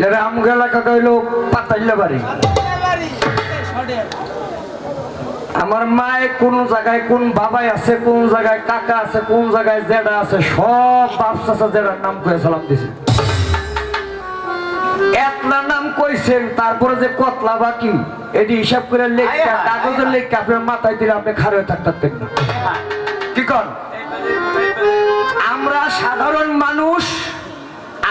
হইল পাতাইলা বাড়ি আমার মায়ে কোন জায়গায় কোন বাবাই আছে কোন জায়গায় কাকা আছে কোন জায়গায় জেডা আছে সব বাপ চাচা জেডার নাম করে সালাম দিছে। এতলা নাম কইছেন তারপরে যে কতলা বাকি এটি হিসাব করে লেখা আয়, আয়, কাগজে লেখা আপনার মাথায় দিলে আপনি খারে থাকতেন না। কি কন? আমরা সাধারণ মানুষ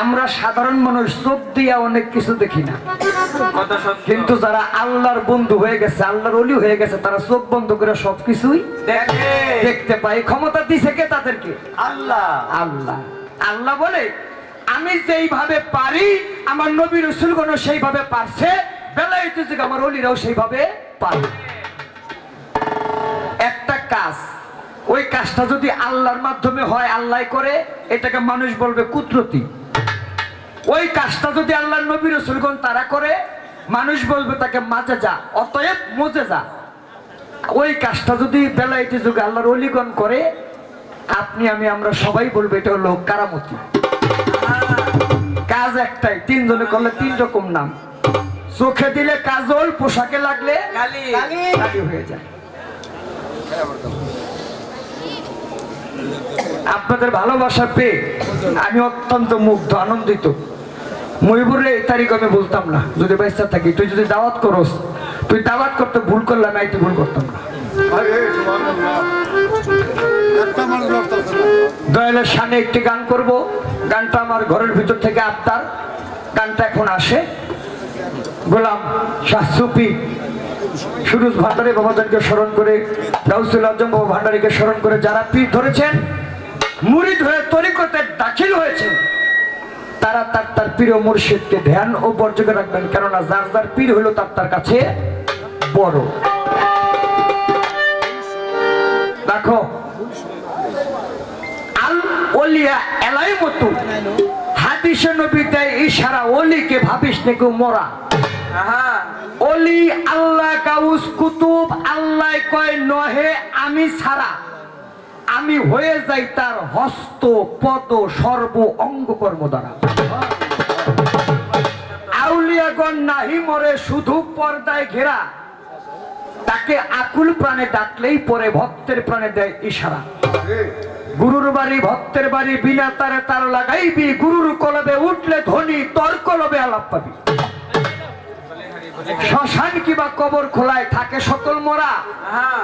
আমরা সাধারণ মানুষ চোখ দিয়া অনেক কিছু দেখি না। কিন্তু যারা আল্লাহর বন্ধু হয়ে গেছে আল্লাহর অলি হয়ে গেছে তারা চোখ বন্ধ করে সবকিছুই দেখে। দেখতে পায়। ক্ষমতা দিছে কে তাদেরকে? আল্লাহ। আল্লাহ। আল্লাহ বলে আমি যেইভাবে পারি আমার নবী রসুলগণ সেইভাবে পারছে বেলাইতে যে আমার অলিরাও সেইভাবে পারে। একটা কাজ ওই কাজটা যদি আল্লাহর মাধ্যমে হয় আল্লাহ করে এটাকে মানুষ বলবে কুদরতি। ওই কাজটা যদি আল্লাহর নবী রসুলগণ তারা করে মানুষ বলবে তাকে মাঝে যা অতএব মজে যা। ওই কাজটা যদি বেলাইতে যুগে আল্লাহর অলিগণ করে আপনি আমি আমরা সবাই বলব এটা হলো কারামতি। কাজ একটাই তিনজনে করলে তিন রকম নাম। চোখে দিলে কাজল পোশাকে লাগলে কালি হয়ে যায়। আপনাদের ভালোবাসা পেয়ে আমি অত্যন্ত মুগ্ধ আনন্দিত। মহিবুরে এই তারিখ আমি বলতাম না। যদি বাইসা থাকি, তুই যদি দাওয়াত করস, তুই দাওয়াত করতে ভুল করলাম আমি ভুল করতাম না। দয়ালের সামনে একটি গান করব। গানটা আমার ঘরের ভিতর থেকে আত্মার গানটা এখন আসে। গোলাম শাহ সুফি, সুরুজ ভান্ডারী বাবাদেরকে স্মরণ করে গাউসুল আজম বাবা ভান্ডারীকে স্মরণ করে যারা পীর ধরেছেন, মুরিদ হয়ে তরিকতে দাখিল হয়েছেন। তারা তার তার প্রিয় মুর্শিদকে ধ্যান ও বর্জকে রাখবেন। কেননা যার যার পীর হলো তার তার কাছে বড়। দেখো আল ওলিয়া এলাই মতো হাদিসে নবীতে ইশারা ওলিকে ভাবিস নাকি মরা। অলি আল্লাহ কাউস কুতুব আল্লাহ কয় নহে আমি ছাড়া। আমি হয়ে যাই তার হস্ত, পদ, সর্ব অঙ্গ কর্ম দ্বারা। আউলিয়াগণ নাহি মরে, শুধু পর্দায় ঘেরা। তাকে আকুল প্রাণে ডাকলেই পরে ভক্তের প্রাণে দেয় ইশারা। গুরুর বাড়ি, ভক্তের বাড়ি, বিনা তারে তার লাগাইবি। গুরুর কলবে উঠলে ধনী, তর কলবে আলাপ পাবি। শ্মশান কিবা কবর খোলায় থাকে সকল মোরা।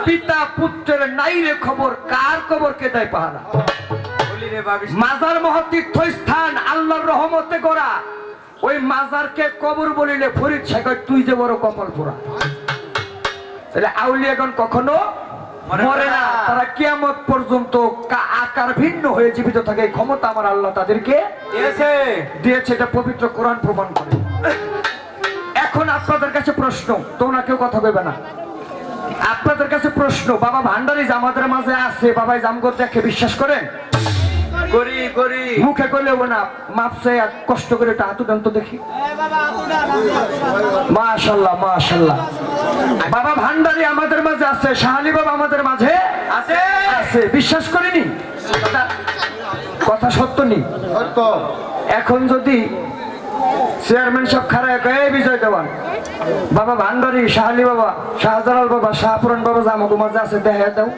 পিতা পুত্রের নাই রে খবর কার কবর কে দেয় পাহারা মাজার মহতীর্থ স্থান আল্লাহর রহমতে গড়া। ওই মাজারকে কবর বলিলে ফরিদ শেখর তুই যে বড় কপাল পোড়া। তাহলে আউলিয়াগণ কখনো মরে না। তারা কিয়ামত পর্যন্ত আকার ভিন্ন হয়ে জীবিত থাকে। ক্ষমতা আমার আল্লাহ তাদেরকে দিয়েছে। দিয়েছে এটা পবিত্র কোরআন প্রমাণ করে। এখন আপনাদের কাছে প্রশ্ন তোমরা কেউ কথা কইবে না। আপনাদের কাছে প্রশ্ন বাবা ভান্ডারি যে আমাদের মাঝে আছে বাবাই জামগর দেখে বিশ্বাস করেন? করি করি। মুখে করলেও না মাপসে কষ্ট করে একটা হাতু দেন তো দেখি। মাশাল্লাহ মাশাল্লাহ। বাবা ভান্ডারি আমাদের মাঝে আছে শাহালি বাবা আমাদের মাঝে আছে। আছে বিশ্বাস করিনি? কথা- কথা সত্য নি? এখন যদি চেয়ারম্যান সব খারাপ এই বিজয় দেওয়ান বাবা ভান্ডারি শাহালি বাবা শাহজালাল বাবা শাহপুরান বাবা জামাগো মাঝে আছে দেখা দাও।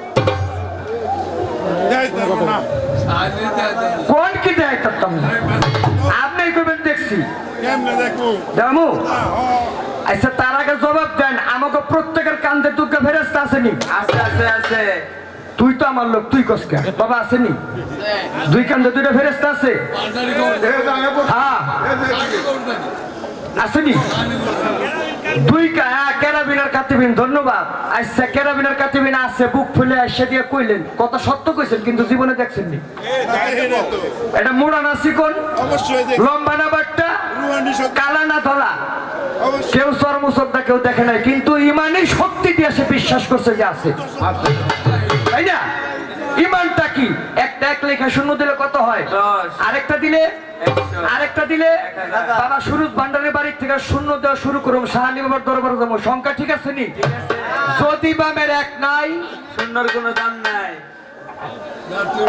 কোন কি দেয় করতাম আপনি কইবেন দেখছি। দামু আচ্ছা তার আগে জবাব দেন আমাকে প্রত্যেকের কান্দে দুঃখে ফেরেস্তা আসেনি আছে আছে আছে। তো আমার লোক তুই কসকা বাবা আসেনি? দুই কান্দে দুইটা ফেরেস্তা আছে? হ্যাঁ। আসেনি? দুই কা- হ্যাঁ, কাতিবিন ধন্যবাদ। আচ্ছা কেরাবিনার কাতিবিন আছে বুক ফুলে আসে দিয়ে কইলেন। কত সত্য কইছেন কিন্তু জীবনে দেখছেন নি এটা মোড়া না চিকন লম্বা না কালা না ধলা। কেউ কেউ দেখে নাই কিন্তু ইমানই শক্তি দিয়ে সে বিশ্বাস করছে যে আছে। তাই না? ইমানটা কি? একটা এক লেখা শূন্য দিলে কত হয়? আরেকটা দিলে? আরেকটা দিলে? বাবা সুরুজ ভান্ডারের বাড়ির থেকে শূন্য দেওয়া শুরু করুন। সাহানি বাবার দরবারে যাব। সংখ্যা ঠিক আছে নি? যদি বামের এক নাই শূন্যর কোনো দাম নাই।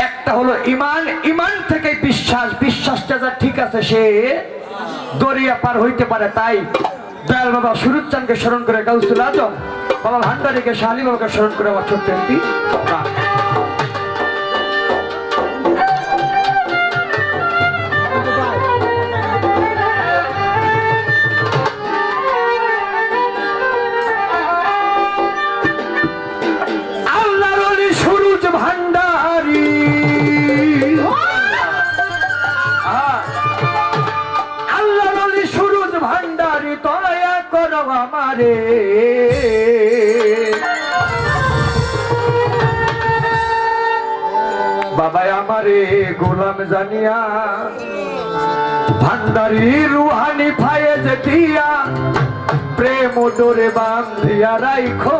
একটা হলো ইমান। ইমান থেকে বিশ্বাস। বিশ্বাসটা যা ঠিক আছে সে দরিয়া পার হইতে পারে তাই দয়াল বাবা সুরুচ্চানকে স্মরণ করে গাউসুল আজম, বাবা ভান্ডারীকে শাহালি বাবাকে স্মরণ করে আমার ছোট্ট একটি বাবাই আমারে গোলাম জানিয়া ভান্ডারি রুহানি ফায়ে দিয়া প্রেম ডোরে বান্ধিয়া রাইখো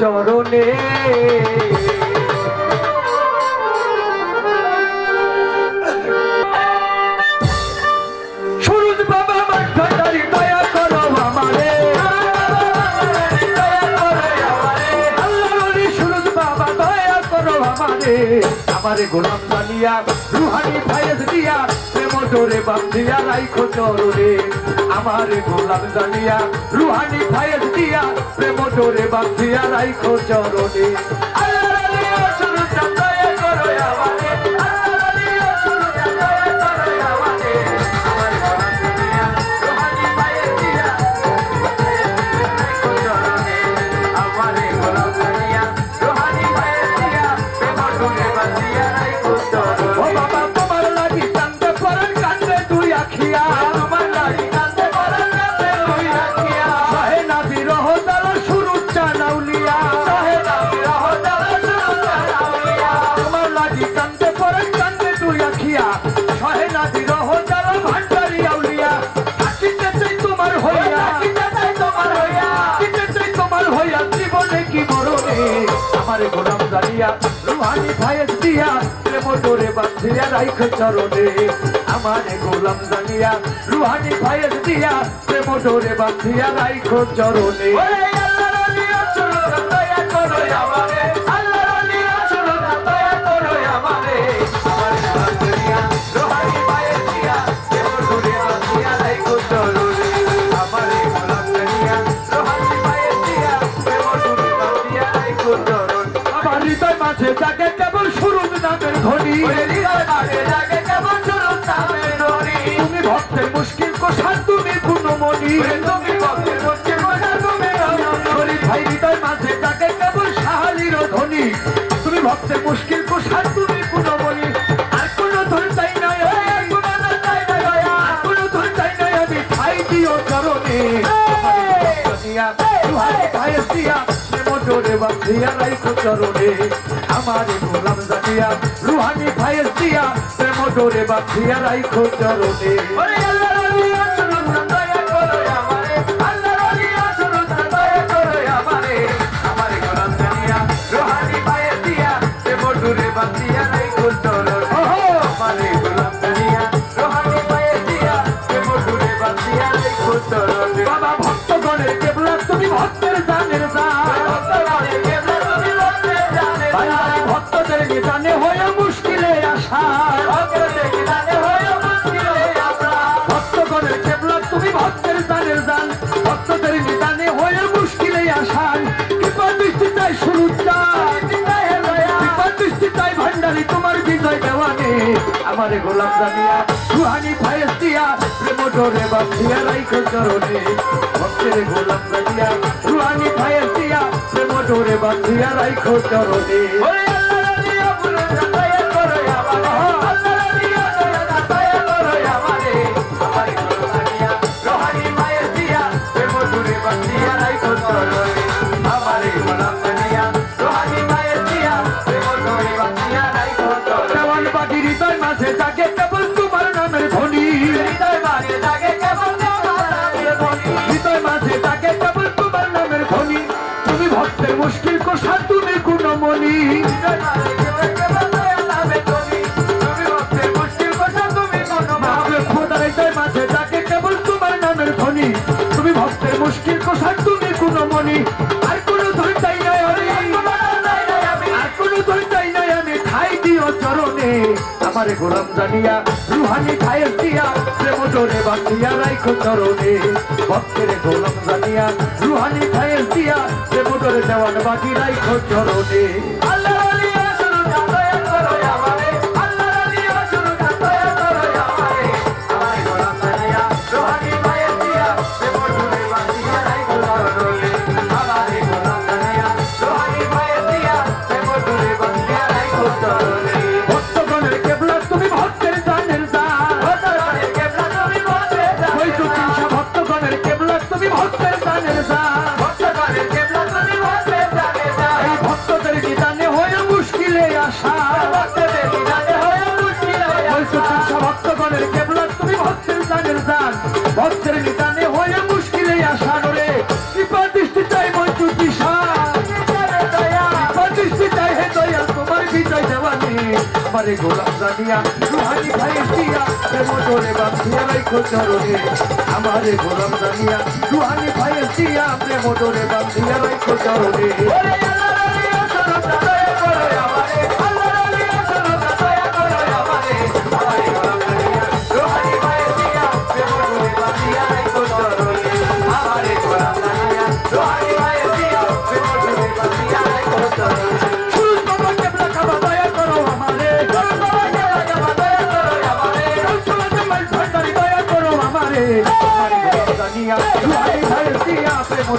চরণে। Yeah. আমার গোলাম বানিয়া রুহানি ভাইয়েস দিয়া, প্রেম জোরে বান্ধিয়া রাইখো চরণে। আমার গোলাম জানিয়া, রুহানি ভাইয়েস দিয়া, প্রেম জোরে বান্ধিয়া রাইখো চরণে। দিয়া, রুহানি ভাইয়ের দিয়া, প্রেম তোরে বাঁধিয়া রাইখ চরণে। আমারে গোলাম জানিয়া, রুহানি ভাইয়ের দিয়া, প্রেম তোরে বাঁধিয়া রাইখ চরণে। আল্লাহ চরণ দয়া করো আমারে সবচেয়ে মুশকিল পোশাক তুমি পুনমণি আর কোনো ধন চাই নাই কোনো চাই নাই আর কোনো ধন চাই নাই আমি খাই দিও চরণে। আমার গোলাম জানিয়া রুহানি ভাইয়ের দিয়া প্রেম ডোরে বাঁধিয়া রাইখো চরণে। আমারে গোলাম জানিয়া সুহানি ফায়েস দিয়া প্রেম ডোরে বাঁধিয়া রাইখো চরণে। ভক্তের গোলাম জানিয়া সুহানি ফায়েস দিয়া প্রেম ডোরে বাঁধিয়া রাইখো চরণে। মুশকিল কষা তুমি গুণমণি। গোলাম জানিয়া, রুহানি খায়ের দিয়া, প্রেম জোরে বাঁধিয়া রাইখো চরণে। ভক্তের গোলাম জানিয়া, রুহানি খায়ের দিয়া, প্রেম জোরে দেওয়ান বাকি রাইখো চরণে। হয়ে মুশকিলে আসা রে কৃপা দৃষ্টি চাই মঞ্জু দিশা কৃপা দৃষ্টি চাই হে দয়াল তোমার বিজয় দেওয়ানি। আমারে গোলাম জানিয়া রুহানি ভাই দিয়া, প্রেম ডোরে বাঁধিয়া রাইখো চরণে। আমারে গোলাম জানিয়া রুহানি ভাই দিয়া, প্রেম বাঁধিয়া রাইখো চরণে।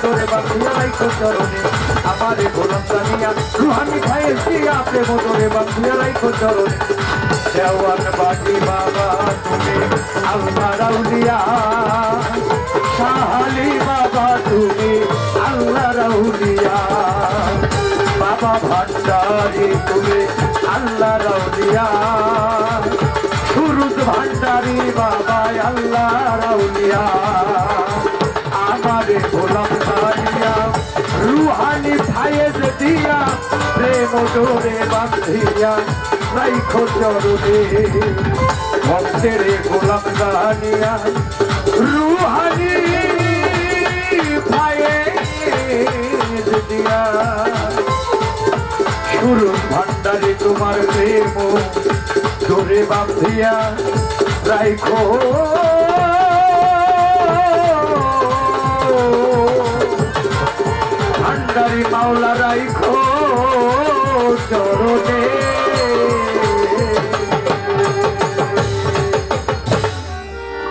ডোরে বাঁধিয়া রাইখো চরণে। আমারে গোলাম জানিয়া, রুহানি ভাই দিয়া প্রেম ডোরে বাঁধিয়া রাইখো চরণে। দেওয়ান বাটি বাবা তুমি, আল্লাহ রাউলিয়া। শাহালি বাবা তুমি, আল্লাহ রাউলিয়া। বাবা ভান্ডারি তুমি, আল্লাহ রাউলিয়া। ভান্ডারি বাবা আল্লাহ রাউলিয়া। আমারে গোলাম দাঁড়িয়া রুহানি ভাইয়ের দিয়া প্রেম ডোরে বাঁধিয়া, রাইখো চরণে। ভক্তের গোলাম দাঁড়িয়া রুহানি ভাইয়ের দিয়া। সুরুজ ভান্ডারে তোমার প্রেম ডোরে বাঁধিয়া, রাইখো ভান্ডারি মাওলা চরণে